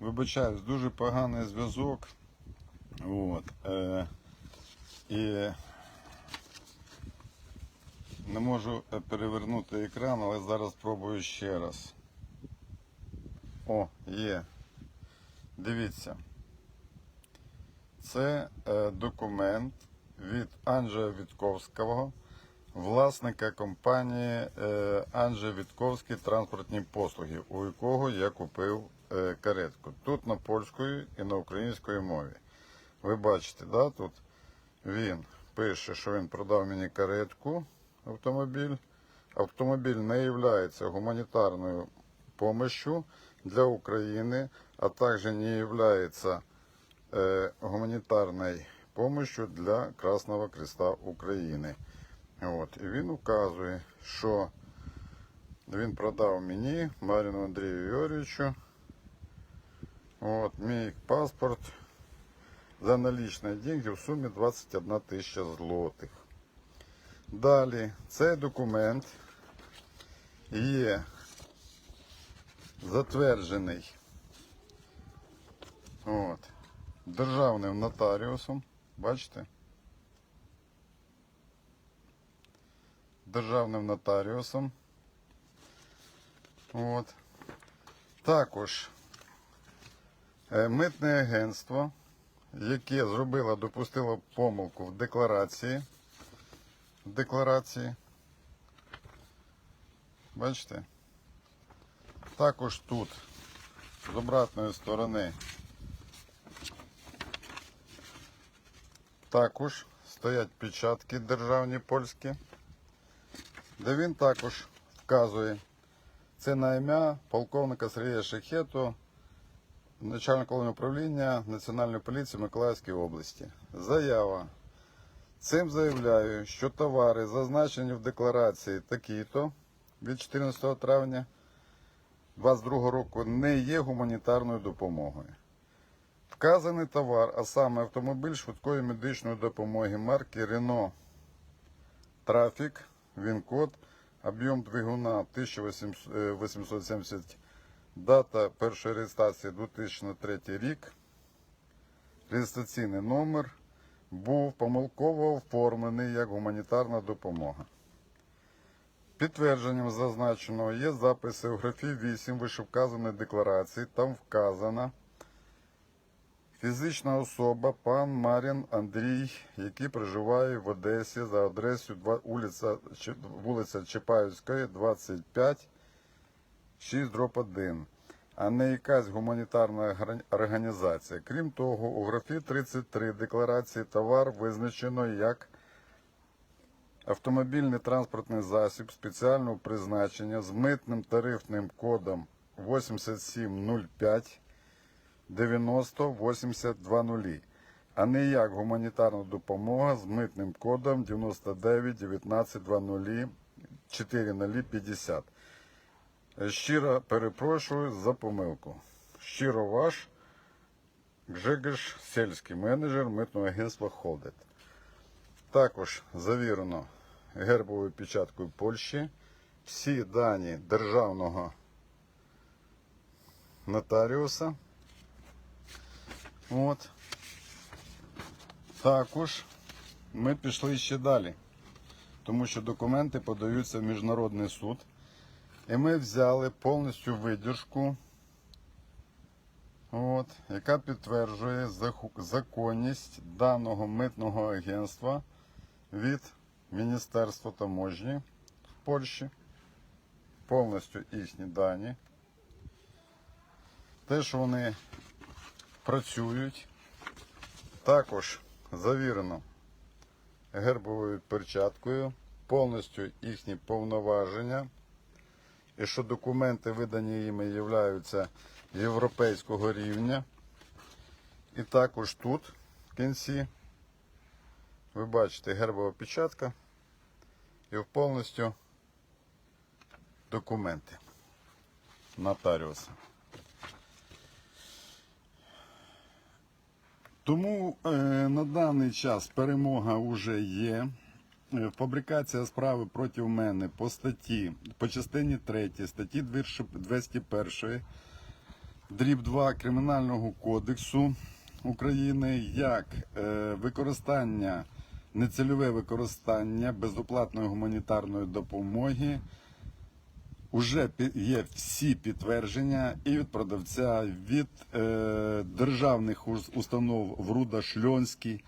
Вибачаюсь, дуже поганий зв'язок. От, е, і не можу е, перевернути екран, але зараз спробую ще раз. О, є. Дивіться. Це е, документ від Анджея Вітковського, власника компанії е, Анджей Вітковський транспортні послуги, у якого я купив каретку. Тут на польської і на української мові. Ви бачите, да, тут він пише, що він продав мені каретку автомобіль. Автомобіль не є гуманітарною помощью для України, а також не является э, гуманітарною помощью для Красного Креста України. От. І він указує, що він продав мені, Марину Андрію Юрійовичу, от, мій паспорт за налічні деньги в сумі 21 тисяча злотих. Далі, цей документ є затверджений от, державним нотаріусом. Бачите? Державним нотаріусом. От. Також митне агентство, яке зробило, допустило помилку в декларації. В декларації. Бачите? Також тут з обратної сторони також стоять печатки державні польські, де він також вказує це на ім'я полковника Сергія Шехету, начальника головного управління Національної поліції Миколаївської області. Заява. Цим заявляю, що товари, зазначені в декларації такі-то від 14 травня 2022 року, не є гуманітарною допомогою. Вказаний товар, а саме автомобіль швидкої медичної допомоги марки Renault Traffic, він-код, об'єм двигуна 1870, дата першої реєстрації 2003 рік, реєстраційний номер був помилково оформлений як гуманітарна допомога. Підтвердженням зазначеного є записи у графі 8 вишевказаної декларації. Там вказана фізична особа пан Марін Андрій, який проживає в Одесі за адресою вулиця, Чапаївська, 25, 6 дроб 1, а не якась гуманітарна організація. Крім того, у графі 33 декларації товар визначено як автомобільний транспортний засіб спеціального призначення з митним тарифним кодом 8705 90 80 а не як гуманітарна допомога з митним кодом 99 19 20 4050. Щиро перепрошую за помилку. Щиро ваш Гжегош Сельський, менеджер митного агентства Холдет. Також завірено гербовою печаткою Польщі. Всі дані державного нотаріуса. От. Також ми пішли ще далі, тому що документи подаються в міжнародний суд. І ми взяли повністю видержку, от, яка підтверджує законність даного митного агентства від Міністерства таможні в Польщі. Повністю їхні дані. Те, що вони працюють. Також завірено гербовою перчаткою, повністю їхні повноваження. І що документи, видані їми, являються європейського рівня. І також тут, в кінці, ви бачите гербова печатка і повністю документи нотаріуса. Тому е, на даний час перемога вже є. Е, Фабрикація справи проти мене по статті, по частині 3 статті 201 дріб 2 Кримінального кодексу України як е, використання, нецільове використання безоплатної гуманітарної допомоги. Уже є всі підтвердження і від продавця, від е, державних установ Вруда Шльонський,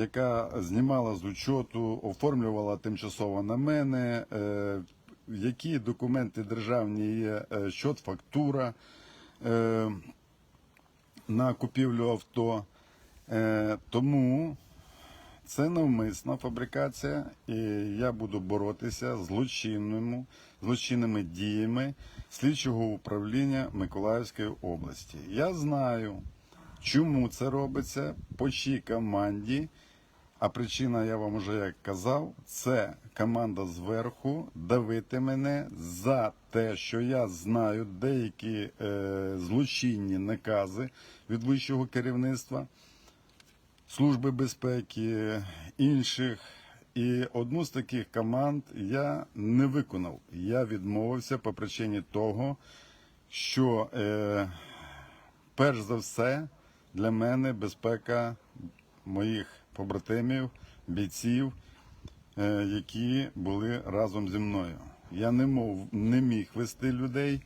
яка знімала з учету, оформлювала тимчасово на мене, е, які документи державні є, е, щот, фактура е, на купівлю авто. Тому це навмисна фабрикація, і я буду боротися з злочинними, злочинними діями слідчого управління Миколаївської області. Я знаю, чому це робиться, по чій команді. А причина, я вам вже як казав, це команда зверху давити мене за те, що я знаю деякі е, злочинні накази від вищого керівництва. Служби безпеки, інших. І одну з таких команд я не виконав. Я відмовився по причині того, що е, перш за все для мене безпека моїх побратимів, бійців, е, які були разом зі мною. Я не, мов, не міг вести людей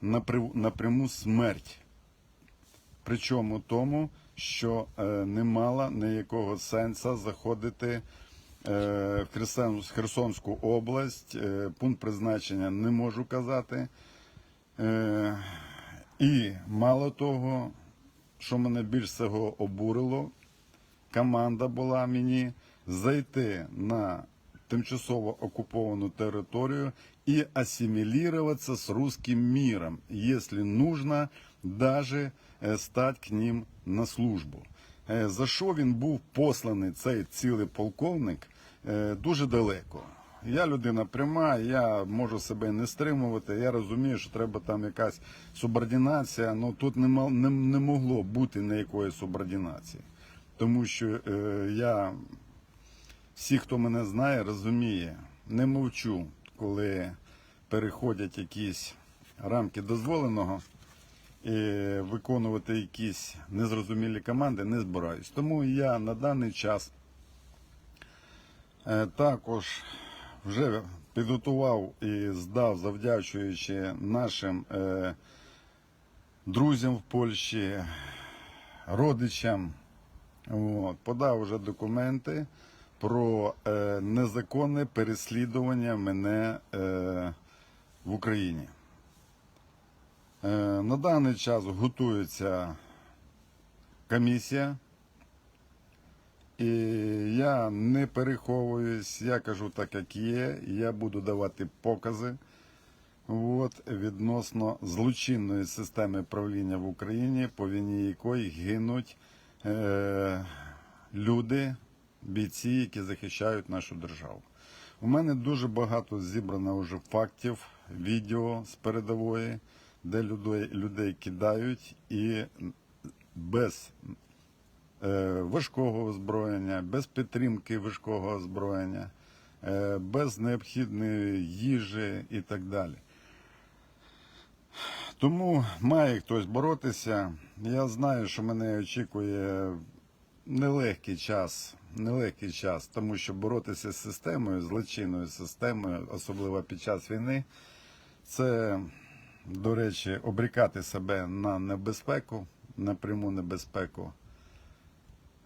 на, пряму смерть. Причому тому, що е, не мало ніякого сенсу заходити е, в Херсон, Херсонську область. Пункт призначення не можу казати. І мало того, що мене більш всього обурило, команда була мені зайти на тимчасово оккупованную територію і ассимилироваться с русским миром, если нужно, даже е, стать к ним на службу. Е, За що він був посланий, цей цілий полковник, е, дуже далеко. Я людина пряма, я можу себе не стримувати. Я розумію, що треба там якась субординація, але тут не, не, не могло бути ніякої субординації. Тому що е, я, всі, хто мене знає, розуміє, не мовчу, коли переходять якісь рамки дозволеного і виконувати якісь незрозумілі команди не збираюсь. Тому я на даний час е, також вже підготував і здав, завдячуючи нашим е, друзям в Польщі, родичам. От, подав вже документи про е, незаконне переслідування мене е, в Україні. Е, на даний час готується комісія. І я не переховуюсь, я кажу так, як є. Я буду давати покази от, відносно злочинної системи правління в Україні, по вині якої гинуть е, люди, бійці, які захищають нашу державу. У мене дуже багато зібрано вже фактів, відео з передової, де людей, людей кидають і без е, важкого озброєння, без підтримки важкого озброєння, е, без необхідної їжі і так далі. Тому має хтось боротися. Я знаю, що мене очікує нелегкий час, нелегкий час, тому що боротися з системою, злочинною системою, особливо під час війни, це, до речі, обрікати себе на небезпеку, на пряму небезпеку.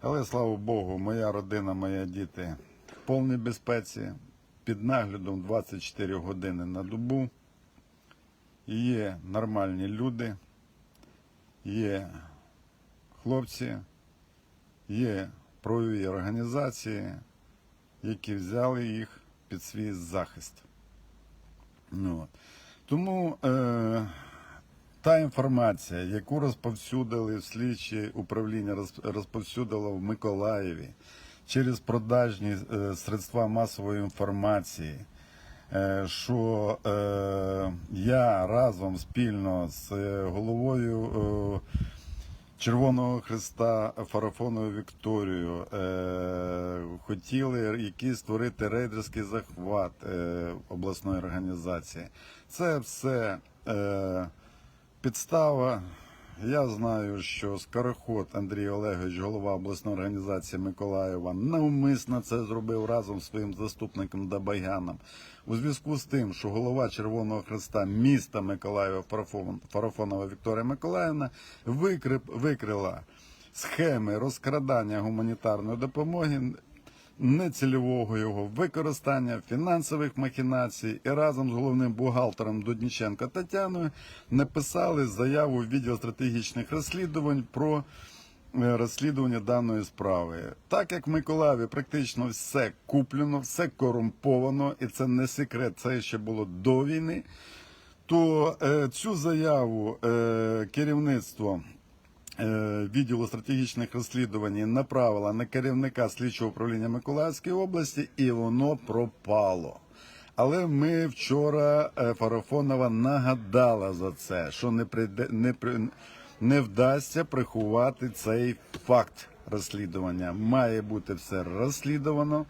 Але слава Богу, моя родина, мої діти в повній безпеці, під наглядом 24 години на добу. Є нормальні люди, є хлопці, є правові організації, які взяли їх під свій захист. Ну. Тому е, та інформація, яку розповсюдили слідчі управління, роз- розповсюдило в Миколаєві через продажні е, средства масової інформації, що е, я разом спільно з е, головою е, Червоного Христа Фарафоновою Вікторією е, хотіли якийсь створити рейдерський захват е, обласної організації. Це все е, підстава, Я знаю, що Скороход Андрій Олегович, голова обласної організації Миколаєва, навмисно це зробив разом з своїм заступником Дабайганом. У зв'язку з тим, що голова Червоного Хреста міста Миколаєва Фарафон- Фарафонова Вікторія Миколаївна викрила схеми розкрадання гуманітарної допомоги нецільового його використання, фінансових махінацій і разом з головним бухгалтером Дудніченко Тетяною написали заяву в відділ стратегічних розслідувань про е, розслідування даної справи. Так як в Миколаєві практично все куплено, все корумповано, і це не секрет, це ще було до війни. То е, цю заяву е, керівництво відділу стратегічних розслідувань направила на керівника слідчого управління Миколаївської області, і воно пропало. Але ми вчора е, Фарафонова нагадала за це, що не прийде не не вдасться приховати цей факт розслідування. Має бути все розслідувано,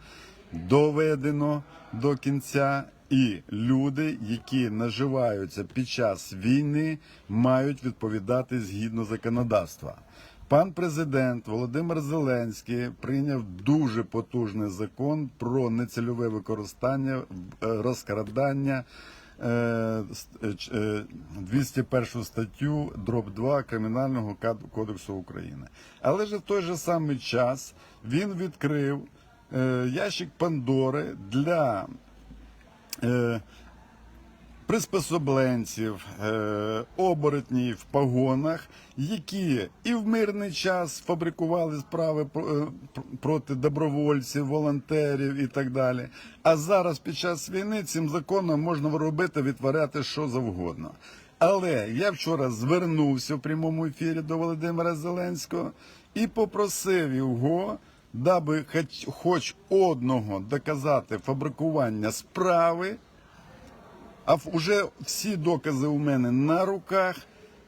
доведено до кінця, і люди, які наживаються під час війни, мають відповідати згідно законодавства. Пан президент Володимир Зеленський прийняв дуже потужний закон про нецільове використання, е, розкрадання. е, с- е, ч- е, 201 статтю дроб 2 Кримінального кодексу України. Але ж в той же самий час він відкрив ящик Пандори для е, приспособленців, е, оборотнів в погонах, які і в мирний час фабрикували справи е, пр- проти добровольців, волонтерів і так далі. А зараз під час війни цим законом можна робити, відтворяти що завгодно. Але я вчора звернувся в прямому ефірі до Володимира Зеленського і попросив його, даби хоч, хоч одного доказати фабрикування справи, а в- уже всі докази у мене на руках.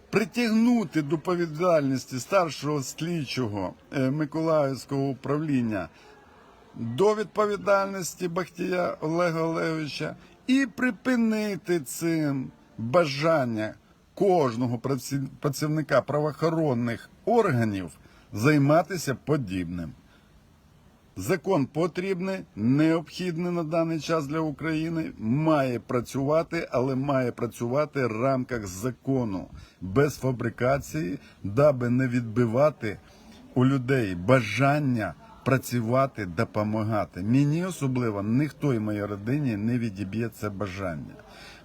Притягнути до відповідальності старшого слідчого е, Миколаївського управління до відповідальності Бахтія Олега Олеговича і припинити цим бажання кожного працівника правоохоронних органів займатися подібним. Закон потрібний, необхідний на даний час для України, має працювати, але має працювати в рамках закону без фабрикації, даби не відбивати у людей бажання працювати, допомагати. Мені особливо ніхто і моїй родині не відіб'є це бажання.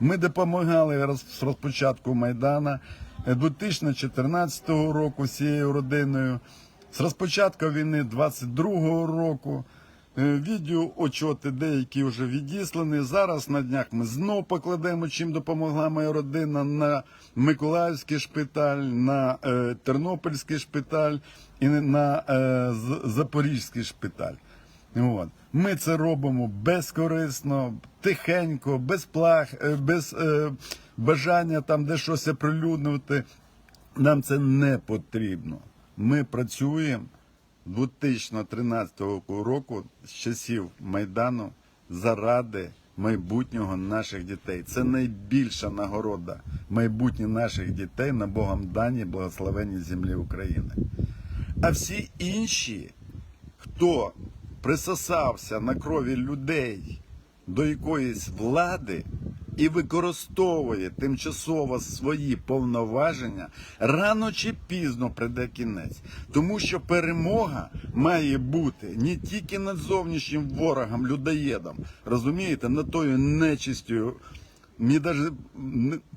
Ми допомагали з розпочатку Майдана е, 2014 року з цією родиною. З розпочатку війни 22-го року е, відео очоти деякі вже відіслані. Зараз на днях ми знов покладемо, чим допомогла моя родина на Миколаївський шпиталь, на е, Тернопільський шпиталь і на е, Запорізький шпиталь. От. Ми це робимо безкорисно, тихенько, без плах, е, без е, бажання там де щось оприлюднювати. Нам це не потрібно. Ми працюємо 2013 року з часів Майдану заради майбутнього наших дітей. Це найбільша нагорода майбутнє наших дітей на Богом даній благословенній землі України. А всі інші, хто присосався на крові людей до якоїсь влади і використовує тимчасово свої повноваження, рано чи пізно прийде кінець. Тому що перемога має бути не тільки над зовнішнім ворогом, людоєдом, розумієте, над тою нечистю. Мені навіть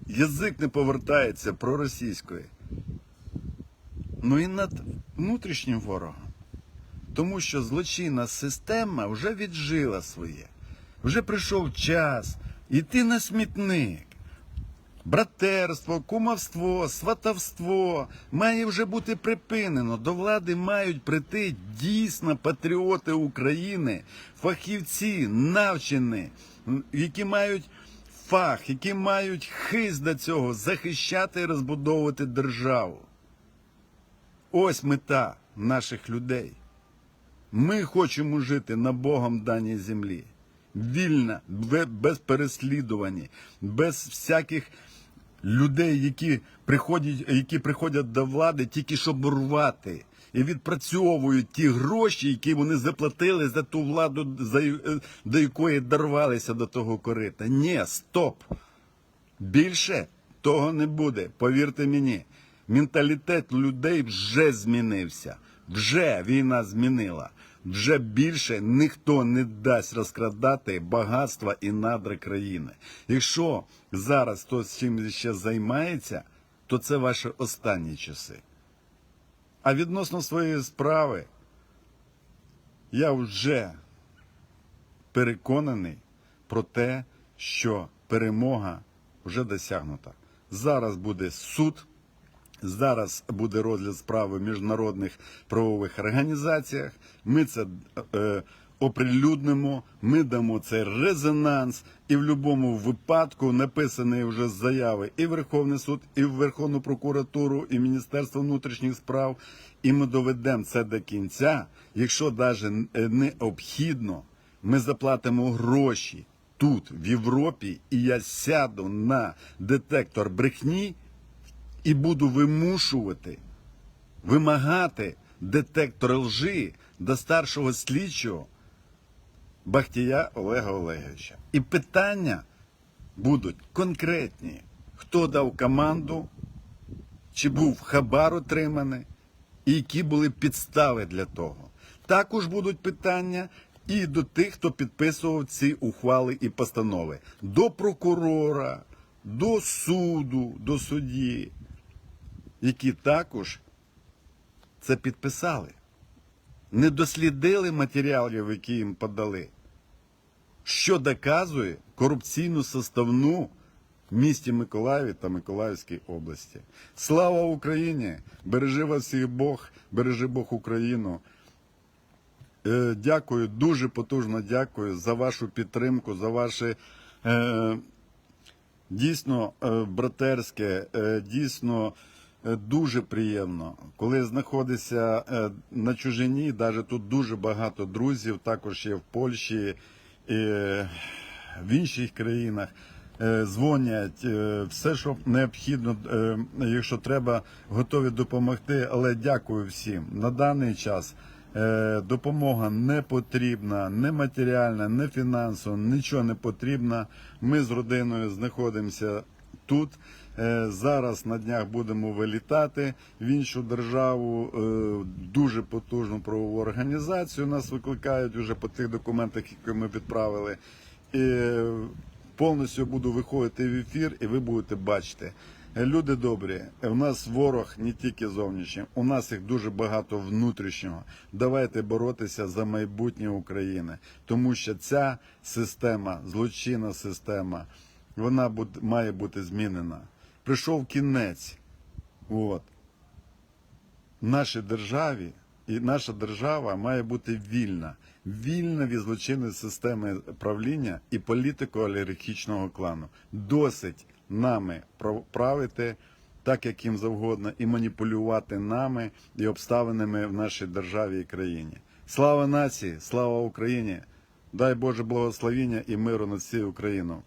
язик не повертається проросійської. Ну і над внутрішнім ворогом. Тому що злочинна система вже віджила своє. Вже прийшов час іти на смітник. Братерство, кумовство, сватовство має вже бути припинено. До влади мають прийти дійсно патріоти України, фахівці, навчені, які мають фах, які мають хист до цього захищати і розбудовувати державу. Ось мета наших людей. Ми хочемо жити на Богом даній землі. Вільно, бе- без переслідувань, без всяких людей, які приходять, які приходять до влади тільки щоб рвати. І відпрацьовують ті гроші, які вони заплатили за ту владу, е, до якої дорвалися до того корита. Ні, стоп. Більше того не буде. Повірте мені, менталітет людей вже змінився. Вже війна змінила. Вже більше ніхто не дасть розкрадати багатства і надра країни. Якщо зараз хтось чим ще займається, то це ваші останні часи. А відносно своєї справи, я вже переконаний про те, що перемога вже досягнута. Зараз буде суд, зараз буде розгляд справи в міжнародних правових організаціях. Ми це е, оприлюднимо, ми дамо цей резонанс, і в будь-якому випадку написані вже заяви і в Верховний суд, і в Верховну прокуратуру, і в Міністерство внутрішніх справ. І ми доведемо це до кінця, якщо навіть необхідно, ми заплатимо гроші тут, в Європі, і я сяду на детектор брехні і буду вимушувати, вимагати детектор лжи до старшого слідчого Бахтія Олега Олеговича. І питання будуть конкретні. Хто дав команду, чи був хабар отриманий, і які були підстави для того. Також будуть питання і до тих, хто підписував ці ухвали і постанови. До прокурора, до суду, до судді, які також це підписали. Не дослідили матеріалів, які їм подали, що доказує корупційну составну в місті Миколаєві та Миколаївській області. Слава Україні! Бережи вас всіх Бог, бережи Бог Україну. Е, Дякую, дуже потужно дякую за вашу підтримку, за ваше е, дійсно е, братерське, дійсно дуже приємно. Коли знаходишся е, на чужині, навіть тут дуже багато друзів, також є в Польщі і в інших країнах. е, Дзвонять, е, все, що необхідно, е, якщо треба, готові допомогти. Але дякую всім на даний час. Е, Допомога не потрібна, не матеріальна, не фінансова, нічого не потрібно. Ми з родиною знаходимося тут. Е, Зараз на днях будемо вилітати в іншу державу. Е, Дуже потужну правову організацію нас викликають вже по тих документах, які ми відправили. І повністю буду виходити в ефір, і ви будете бачити. Е, Люди добрі, у нас ворог не тільки зовнішній, у нас їх дуже багато внутрішнього. Давайте боротися за майбутнє України, тому що ця система, злочинна система, вона має бути змінена. Прийшов кінець. От. Нашій державі і наша держава має бути вільна, вільна від злочинної системи правління і політико-олігархічного клану. Досить нами правити так, як їм завгодно, і маніпулювати нами і обставинами в нашій державі і країні. Слава нації, слава Україні! Дай Боже благословіння і миру над всією Україною.